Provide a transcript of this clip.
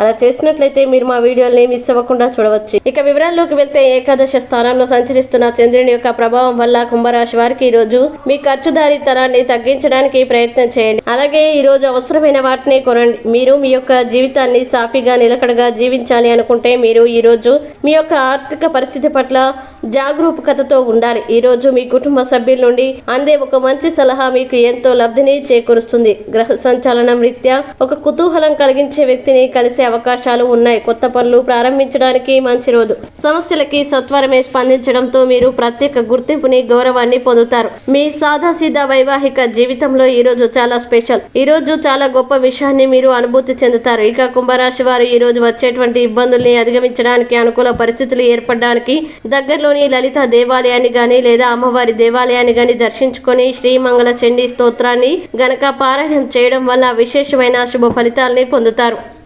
అలా చేసినట్లయితే మీరు మా వీడియోల్ని మిస్ అవ్వకుండా చూడవచ్చు. ఇక వివరాల్లోకి వెళ్తే ఏకాదశ స్థానంలో సంచరిస్తున్న చంద్రుని యొక్క ప్రభావం వల్ల కుంభరాశి వారికి ఈ రోజు మీ ఖర్చుదారితనాన్ని తగ్గించడానికి ప్రయత్నం చేయండి. అలాగే ఈ రోజు అవసరమైన వాటిని కొనండి. మీరు మీ యొక్క జీవితాన్ని సాఫీగా నిలకడగా జీవించాలి అనుకుంటే మీరు ఈ రోజు మీ యొక్క ఆర్థిక పరిస్థితి పట్ల జాగరూకతతో ఉండాలి. ఈ రోజు మీ కుటుంబ సభ్యుల నుండి అందే ఒక మంచి సలహా మీకు ఎంతో లబ్ధిని చేకూరుస్తుంది. గ్రహ సంచాలనం రీత్యా ఒక కుతూహలం కలిగించే వ్యక్తిని కలిసే అవకాశాలు ఉన్నాయి. కొత్త పనులు ప్రారంభించడానికి మంచి రోజు. సమస్యలకి సత్వరమే స్పందించడంతో మీరు ప్రత్యేక గుర్తింపుని గౌరవాన్ని పొందుతారు. మీ సాదాసీదా వైవాహిక జీవితంలో ఈ రోజు చాలా స్పెషల్. ఈ రోజు చాలా గొప్ప విషయాన్ని మీరు అనుభూతి చెందుతారు. ఇక కుంభరాశి వారు ఈ రోజు వచ్చేటువంటి ఇబ్బందుల్ని అధిగమించడానికి అనుకూల పరిస్థితులు ఏర్పడడానికి దగ్గరలోని లలిత దేవాలయాన్ని గాని లేదా అమ్మవారి దేవాలయాన్ని గాని దర్శించుకొని శ్రీమంగళ చండీ స్తోత్రాన్ని గనక పారాయణం చేయడం వల్ల విశేషమైన శుభ ఫలితాల్ని పొందుతారు.